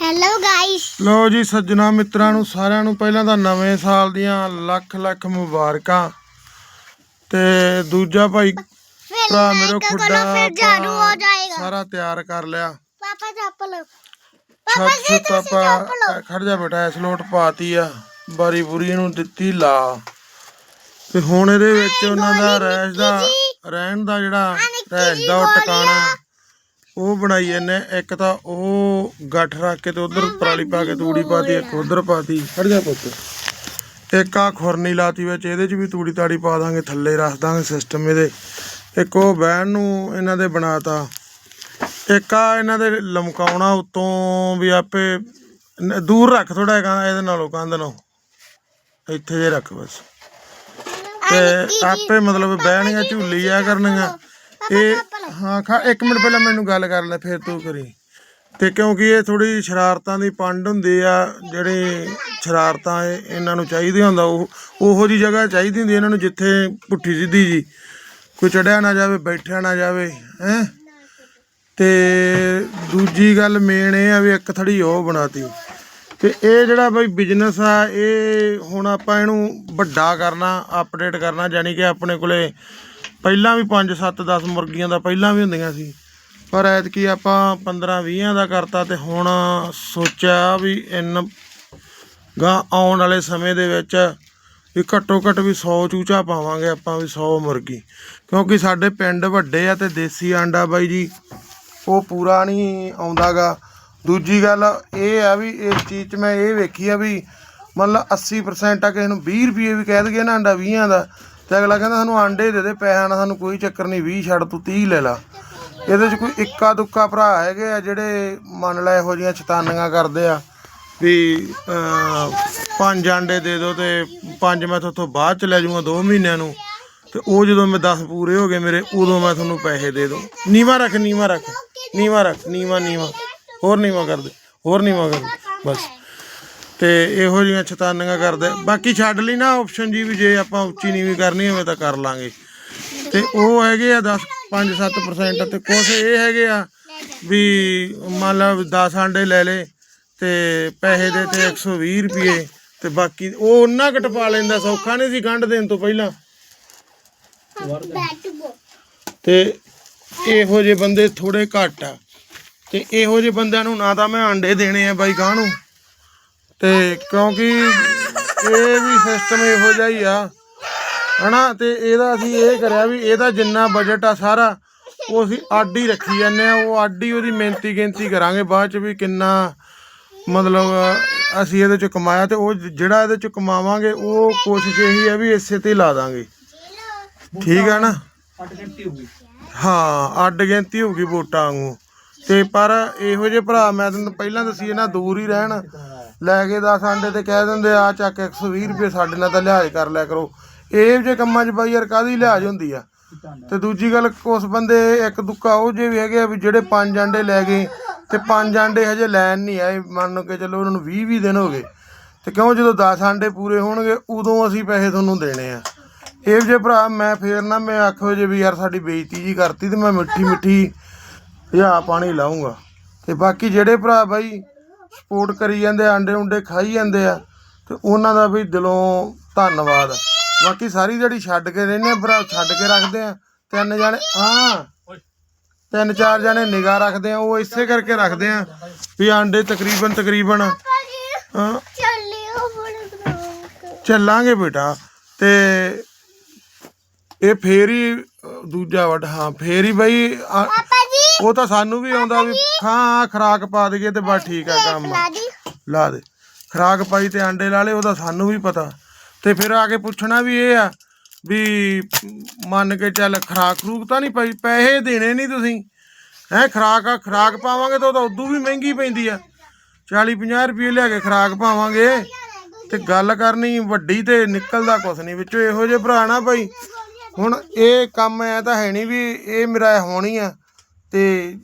Hello guys ਲੋ ਜੀ ਸੱਜਣਾ ਮਿੱਤਰਾਂ ਨੂੰ ਸਾਰਿਆਂ ਨੂੰ ਪਹਿਲਾਂ ਤਾਂ ਨਵੇਂ ਸਾਲ ਦੀਆਂ ਲੱਖ ਲੱਖ ਮੁਬਾਰਕਾਂ ਤੇ ਦੂਜਾ ਭਾਈ ਭਰਾ ਮੇਰੇ ਖੁੱਡਾ ਫਿਰ ਝਾੜੂ ਹੋ ਜਾਏਗਾ। ਸਾਰਾ ਤਿਆਰ ਕਰ ਲਿਆ। ਪਾਪਾ ਚੱਪਲ ਪਾਪਾ ਛੱਤ ਜੀ ਤੁਸੀਂ ਆਪਾਂ ਚੱਪਲ ਖੜ ਜਾ ਬੇਟਾ ਇਸ ਲੋਟ ਪਾਤੀ ਆ। ਬਾਰੀ ਬੁਰੀ ਨੂੰ ਦਿੱਤੀ ਲਾ। ਤੇ ਹੁਣ ਇਹਦੇ ਵਿੱਚ ਉਹਨਾਂ ਦਾ ਰਹਿਸ਼ ਦਾ ਰਹਿਣ ਦਾ ਜਿਹੜਾ ਰਹਿਸ਼ ਦਾ ਟਿਕਾਣਾ ਉਹ ਬਣਾਈ ਇਹਨੇ ਇੱਕ ਤਾਂ ਉਹ ਗੱਠ ਰੱਖ ਕੇ ਤੇ ਉਧਰ ਪਰਾਲੀ ਪਾ ਕੇ ਤੂੜੀ ਪਾਤੀ ਇੱਕ ਉਧਰ ਪਾਤੀ। ਖੜ ਜਾ ਪੁੱਤ। ਇੱਕ ਆ ਖੁਰਨੀ ਲਾਤੀ ਵਿੱਚ ਇਹਦੇ 'ਚ ਵੀ ਤੂੜੀ ਤਾੜੀ ਪਾ ਦਾਂਗੇ ਥੱਲੇ ਰੱਖ ਦਾਂਗੇ ਸਿਸਟਮ ਇਹਦੇ। ਇੱਕ ਉਹ ਬਹਿਣ ਨੂੰ ਇਹਨਾਂ ਦੇ ਬਣਾਤਾ। ਇੱਕ ਆ ਇਹਨਾਂ ਦੇ ਲਮਕਾਉਣਾ ਉਤੋਂ ਵੀ ਆਪੇ ਨ- ਦੂਰ ਰੱਖ ਥੋੜਾ ਇਹਦੇ ਨਾਲੋਂ ਕੰਧ ਨੂੰ ਇੱਥੇ ਜੇ ਰੱਖ ਬਸ। ਤੇ ਆਪੇ ਮਤਲਬ ਬਹਿਣੀਆਂ ਝੂਲੀਆਂ ਕਰਨੀਆਂ। ਇਹ ਹਾਂ ਖਾ ਇੱਕ ਮਿੰਟ ਪਹਿਲਾਂ ਮੈਨੂੰ ਗੱਲ ਕਰ ਲੈ ਫਿਰ ਤੂੰ ਕਰੀ। ਤੇ ਕਿਉਂਕਿ ਇਹ ਥੋੜੀ ਸ਼ਰਾਰਤਾਂ ਦੀ ਪੰਡ ਹੁੰਦੀ ਆ ਜਿਹੜੇ ਸ਼ਰਾਰਤਾਂ ਇਹ- ਇਹਨਾਂ ਨੂੰ ਚਾਹੀਦੀ ਹੁੰਦਾ ਉਹ ਉਹੋ ਜੀ ਜਗ੍ਹਾ ਚਾਹੀਦੀ ਹੁੰਦੀ ਇਹਨਾਂ ਨੂੰ ਜਿੱਥੇ ਪੁੱਠੀ ਸਿੱਧੀ ਜੀ ਕੋਈ ਚੜਿਆ ਨਾ ਜਾਵੇ ਬੈਠਿਆ ਨਾ ਜਾਵੇ ਹੈ। ਤੇ ਦੂਜੀ ਗੱਲ ਮੇਨ ਇਹ ਆ ਵੀ ਇੱਕ ਥੜੀ ਉਹ ਬਣਾਤੀ। ਤੇ ਇਹ ਜਿਹੜਾ ਬਈ ਬਿਜ਼ਨਸ ਆ ਇਹ ਹੁਣ ਆਪਾਂ ਇਹਨੂੰ ਵੱਡਾ ਕਰਨਾ ਅਪਡੇਟ ਕਰਨਾ ਯਾਨੀ ਕਿ ਆਪਣੇ ਕੋਲੇ ਪਹਿਲਾਂ ਵੀ 5 7 10 ਮੁਰਗੀਆਂ ਦਾ ਪਹਿਲਾਂ ਵੀ ਹੁੰਦੀਆਂ ਸੀ। ਪਰ ਐਤਕੀ ਆਪਾਂ 15 20 ਦਾ ਕਰਤਾ ਤੇ ਹੁਣ ਸੋਚਿਆ ਵੀ ਇਨ ਗਾ ਆਉਣ ਵਾਲੇ ਸਮੇਂ ਦੇ ਵਿੱਚ ਵੀ ਘੱਟੋ ਘੱਟ ਵੀ 100 ਚੂਚਾ ਪਾਵਾਂਗੇ ਆਪਾਂ ਵੀ 100 ਮੁਰਗੀ। ਕਿਉਂਕਿ ਸਾਡੇ ਪਿੰਡ ਵੱਡੇ ਆ ਤੇ ਦੇਸੀ ਆਂਡਾ ਬਾਈ ਜੀ, ਉਹ ਪੂਰਾ ਨਹੀਂ ਆਉਂਦਾਗਾ। ਦੂਜੀ ਗੱਲ ਇਹ ਆ ਵੀ ਇਸ ਚੀਜ਼ 'ਚ ਮੈਂ ਇਹ ਵੇਖੀ ਆ ਵੀ ਮਤਲਬ 80% ਆ ਕਿਸੇ ਨੂੰ 20 ਰੁਪਏ ਵੀ ਕਹਿ ਦਈਏ ਨਾ ਆਂਡਾ 20 ਦਾ ਤੇ ਅਗਲਾ ਕਹਿੰਦਾ ਸਾਨੂੰ ਆਂਡੇ ਦੇ ਦੇ, ਪੈਸਿਆਂ ਨਾਲ ਸਾਨੂੰ ਕੋਈ ਚੱਕਰ ਨਹੀਂ 20 ਛੱਡ ਤੂੰ 30 ਲੈ ਲਾ। ਇਹਦੇ 'ਚ ਕੋਈ ਇੱਕਾ ਦੁੱਕਾ ਭਰਾ ਹੈਗੇ ਆ ਜਿਹੜੇ ਮੰਨ ਲੈ ਇਹੋ ਜੀਆਂ ਚਤਾਨੀਆਂ ਕਰਦੇ ਆ ਵੀ ਪੰਜ ਆਂਡੇ ਦੇ ਦਿਓ ਤੇ ਪੰਜ ਮੈਂ ਤੁਹਾਥੋਂ ਬਾਅਦ ਚ ਲੈ ਜਾਊਂਗਾ 2 ਮਹੀਨਿਆਂ ਨੂੰ। ਤੇ ਉਹ ਜਦੋਂ ਮੈਂ 10 ਪੂਰੇ ਹੋ ਗਏ ਮੇਰੇ, ਉਦੋਂ ਮੈਂ ਤੁਹਾਨੂੰ ਪੈਸੇ ਦੇ ਦੂੰ ਨੀਵਾ ਰੱਖ ਨੀਵਾ ਰੱਖ ਨੀਵਾ ਰੱਖ, ਨੀਵਾ ਨੀਵਾ। ਹੋਰ ਨੀਵਾ ਕਰ ਦੇ, ਹੋਰ ਨੀਵਾ ਕਰ ਦੇ, ਬਸ। ਤੇ ਇਹੋ ਜਿਹੀਆਂ ਛਤਾਨੀਆਂ ਕਰਦੇ। ਬਾਕੀ ਛੱਡ ਲਈ ਨਾ ਆਪਸ਼ਨ ਜੀ ਵੀ ਜੇ ਆਪਾਂ ਉੱਚੀ ਨੀਵੀਂ ਕਰਨੀ ਹੋਵੇ ਤਾਂ ਕਰ ਲਾਂਗੇ। ਤੇ ਉਹ ਹੈਗੇ ਆ 10 5-7% ਤੇ ਕੁਛ ਇਹ ਹੈਗੇ ਆ ਵੀ ਮੰਨ ਲਾ 10 ਆਂਡੇ ਲੈ ਲੇ ਤੇ ਪੈਸੇ ਦੇ ਤੇ 120 ਰੁਪਏ ਤੇ ਬਾਕੀ ਉਹ ਉਹਨਾਂ ਕਟਪਾ ਲੈਂਦਾ, ਸੌਖਾ ਨਹੀਂ ਸੀ ਗੰਢ ਦੇਣ ਤੋਂ ਪਹਿਲਾਂ। ਬੈਟ ਤੇ ਇਹੋ ਜਿਹੇ ਬੰਦੇ ਥੋੜੇ ਘੱਟ ਆ। ਤੇ ਇਹੋ ਜਿਹੇ ਬੰਦਿਆਂ ਨੂੰ ਨਾ ਤਾਂ ਮੈਂ ਆਂਡੇ ਦੇਣੇ ਆ ਬਾਈ ਗਾਂ ਨੂੰ ਤੇ ਕਿਉਂਕਿ ਇਹ ਵੀ ਸਿਸਟਮ ਇਹੋ ਜਿਹਾ ਹੀ ਆ। ਹਨਾ? ਤੇ ਇਹਦਾ ਅਸੀਂ ਇਹ ਕਰਿਆ ਵੀ ਇਹਦਾ ਜਿੰਨਾ ਬਜਟ ਆ ਸਾਰਾ ਉਹ ਅਸੀਂ ਅੱਡ ਹੀ ਰੱਖੀ ਜਾਂਦੇ ਆ। ਉਹ ਅੱਡ ਹੀ ਉਹਦੀ ਮਿਹਨਤੀ ਗਿਣਤੀ ਕਰਾਂਗੇ ਬਾਅਦ ਚ ਵੀ ਕਿੰਨਾ ਮਤਲਬ ਅਸੀਂ ਇਹਦੇ ਚ ਕਮਾਇਆ ਤੇ ਉਹ ਜਿਹੜਾ ਇਹਦੇ ਚ ਕਮਾਵਾਂਗੇ ਉਹ ਕੋਸ਼ਿਸ਼ ਇਹੀ ਹੈ ਵੀ ਇਸੇ ਤੇ ਹੀ ਲਾ ਦਾਂਗੇ। ਠੀਕ ਆ ਨਾ? ਹਾਂ ਅੱਡ ਗਿਣਤੀ ਹੋਊਗੀ ਵੋਟਾਂ ਵਾਂਗੂ। ਤੇ ਪਰ ਇਹੋ ਜਿਹੇ ਭਰਾ ਮੈਂ ਤੈਨੂੰ ਪਹਿਲਾਂ ਦੱਸੀ ਇਹਨਾਂ ਦੂਰ ਹੀ ਰਹਿਣ। ਲੈ ਕੇ 10 ਆਂਡੇ ਤੇ ਕਹਿ ਦਿੰਦੇ ਆ, ਚੱਕ 120 ਰੁਪਏ ਸਾਡੇ ਨਾਲ ਤਾਂ ਲਿਹਾਜ਼ ਕਰ ਲਿਆ ਕਰੋ। ਇਹ ਜਿਹੇ ਕੰਮਾਂ 'ਚ ਬਾਈ ਯਾਰ ਕਾਦੀ ਲਿਹਾਜ਼ ਹੁੰਦੀ ਆ? ਤੇ ਦੂਜੀ ਗੱਲ, ਉਸ ਬੰਦੇ ਇੱਕ ਦੁੱਕਾ ਉਹ ਜਿਹੇ ਵੀ ਹੈਗੇ ਆ ਵੀ ਜਿਹੜੇ ਪੰਜ ਆਂਡੇ ਲੈ ਗਏ, ਤੇ ਪੰਜ ਆਂਡੇ ਹਜੇ ਲੈਣ ਨਹੀਂ ਆਏ, ਮੰਨ ਕੇ ਚੱਲੋ ਉਹਨਾਂ ਨੂੰ 20 20 ਦਿਨ ਹੋ ਗਏ। ਤੇ ਕਿਉਂ ਜਦੋਂ 10 ਆਂਡੇ ਪੂਰੇ ਹੋਣਗੇ, ਉਦੋਂ ਅਸੀਂ ਪੈਸੇ ਤੁਹਾਨੂੰ ਦੇਣੇ ਆ। ਇਹ ਜੇ ਭਰਾ, ਮੈਂ ਫੇਰ ਨਾ, ਮੈਂ ਆਖੋ ਜੇ ਵੀ ਯਾਰ ਸਾਡੀ ਬੇਇੱਜ਼ਤੀ ਜੀ ਕਰਤੀ ਤੇ ਮੈਂ ਮਿੱਠੀ ਮਿੱਠੀ ਹਜਾ ਪਾਣੀ ਲਾਉਂਗਾ ਤੇ ਬਾਕੀ ਜਿਹੜੇ ਭਰਾ ਬਾਈ ਸਪੋਰਟ ਕਰੀ ਜਾਂਦੇ ਆ, ਆਂਡੇ ਉਂਡੇ ਖਾਈ ਜਾਂਦੇ ਆ ਤੇ ਉਹਨਾਂ ਦਾ ਵੀ ਦਿਲੋਂ ਧੰਨਵਾਦ। ਬਾਕੀ ਸਾਰੀ ਜਿਹੜੀ ਛੱਡ ਕੇ ਰਹਿੰਦੇ ਆ ਭਰਾ ਛੱਡ ਕੇ ਰੱਖਦੇ ਆ। ਤਿੰਨ ਜਾਣੇ ਹਾਂ। ਤਿੰਨ ਚਾਰ ਜਾਣੇ ਨਿਗਾਹ ਰੱਖਦੇ ਆ ਉਹ ਇਸੇ ਕਰਕੇ ਰੱਖਦੇ ਆ ਵੀ ਆਂਡੇ ਤਕਰੀਬਨ ਤਕਰੀਬਨ ਹਾਂ। ਚੱਲਾਂਗੇ ਬੇਟਾ। ਤੇ ਇਹ ਫੇਰ ਹੀ ਦੂਜਾ ਵਟ ਹਾਂ ਫੇਰ ਹੀ ਬਈ ਉਹ ਤਾਂ ਸਾਨੂੰ ਵੀ ਆਉਂਦਾ ਵੀ ਹਾਂ ਖਰਾਕ ਪਾ ਦਈਏ ਤੇ ਬਸ ਠੀਕ ਆ ਕੰਮ। ਲਾ ਦੇ। ਖਰਾਕ ਪਾਈ ਤੇ ਆਂਡੇ ਲਾ ਲੇ ਉਹਦਾ ਸਾਨੂੰ ਵੀ ਪਤਾ। ਤੇ ਫਿਰ ਆ ਕੇ ਪੁੱਛਣਾ ਵੀ ਇਹ ਆ ਵੀ ਮੰਨ ਕੇ ਚੱਲ ਖਰਾਕ ਖਰੂਕ ਤਾਂ ਨਹੀਂ ਪਈ ਪੈਸੇ ਦੇਣੇ ਨਹੀਂ ਤੁਸੀਂ। ਹੈ ਖਰਾਕ ਆ ਖਰਾਕ ਪਾਵਾਂਗੇ ਤਾਂ ਉਹ ਤਾਂ ਉਦੋਂ ਵੀ ਮਹਿੰਗੀ ਪੈਂਦੀ ਆ। 40 50 ਰੁਪਏ ਲਿਆ ਕੇ ਖਰਾਕ ਪਾਵਾਂਗੇ। ਤੇ ਗੱਲ ਕਰਨੀ ਵੱਡੀ ਤੇ ਨਿਕਲਦਾ ਕੁਛ ਨਹੀਂ ਵਿੱਚੋਂ ਇਹੋ ਜਿਹੇ ਭਰਾ ਨਾ ਭਾਈ ਹੁਣ ਇਹ ਕੰਮ ਐ ਤਾਂ ਹੈ ਨਹੀਂ ਵੀ ਇਹ ਮੇਰਾ ਹੋਣੀ ਆ। ਤੇ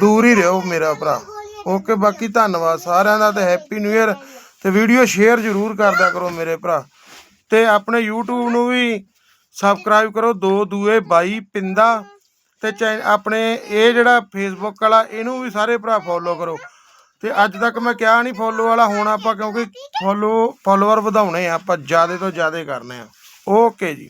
ਦੂਰ ਹੀ ਰਹੋ ਮੇਰਾ ਭਰਾ। ਓਕੇ ਬਾਕੀ ਧੰਨਵਾਦ ਸਾਰਿਆਂ ਦਾ ਤੇ ਹੈਪੀ ਨਿਊ ਇਅਰ ਤੇ ਵੀਡੀਓ ਸ਼ੇਅਰ ਜ਼ਰੂਰ ਕਰਦਿਆ ਕਰੋ ਮੇਰੇ ਭਰਾ। ਤੇ ਆਪਣੇ YouTube ਨੂੰ ਵੀ ਸਬਸਕ੍ਰਾਈਬ ਕਰੋ। ਦੋ ਦੂਏ ਬਾਈ, ਪਿੰਦਾ। ਤੇ ਚੈ- ਆਪਣੇ ਇਹ ਜਿਹੜਾ ਫੇਸਬੁੱਕ ਵਾਲਾ, ਇਹਨੂੰ ਵੀ ਸਾਰੇ ਭਰਾ ਫੋਲੋ ਕਰੋ। ਤੇ ਅੱਜ ਤੱਕ ਮੈਂ ਕਿਹਾ ਨਹੀਂ ਫੋਲੋ ਵਾਲਾ, ਹੁਣ ਆਪਾਂ ਕਿਉਂਕਿ ਫੋਲੋ ਫੋਲੋਅਰ ਵਧਾਉਣੇ ਆ, ਆਪਾਂ ਜ਼ਿਆਦਾ ਤੋਂ ਜ਼ਿਆਦਾ ਕਰਨੇ ਆ। ਓਕੇ ਜੀ।